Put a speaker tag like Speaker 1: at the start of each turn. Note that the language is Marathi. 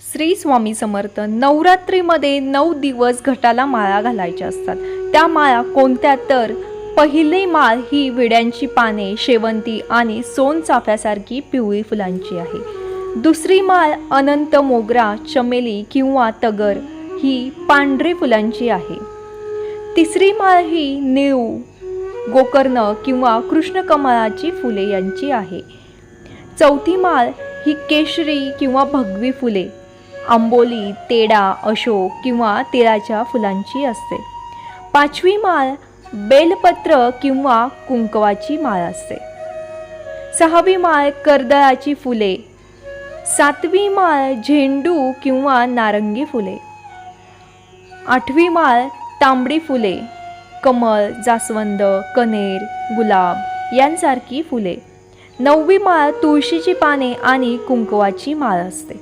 Speaker 1: श्री स्वामी समर्थ नवरात्रीमध्ये नऊ दिवस घटाला माळा घालायच्या असतात. त्या माळा कोणत्या तर पहिली माळ ही विड्यांची पाने शेवंती आणि सोनचाफ्यासारखी पिवळी फुलांची आहे. दुसरी माळ अनंत मोगरा चमेली किंवा तगर ही पांढरी फुलांची आहे. तिसरी माळ ही निळू गोकर्ण किंवा कृष्णकमळाची फुले यांची आहे. चौथी माळ ही केशरी किंवा भगवी फुले आंबोली तेडा अशोक किंवा तिळाच्या फुलांची असते. पाचवी माळ बेलपत्र किंवा कुंकवाची माळ असते. सहावी माळ कर्दळाची फुले. सातवी माळ झेंडू किंवा नारंगी फुले. आठवी माळ तांबडी फुले. कमळ जास्वंद कनेर गुलाब यांसारखी फुले. नववी माळ तुळशीची पाने आणि कुंकवाची माळ असते.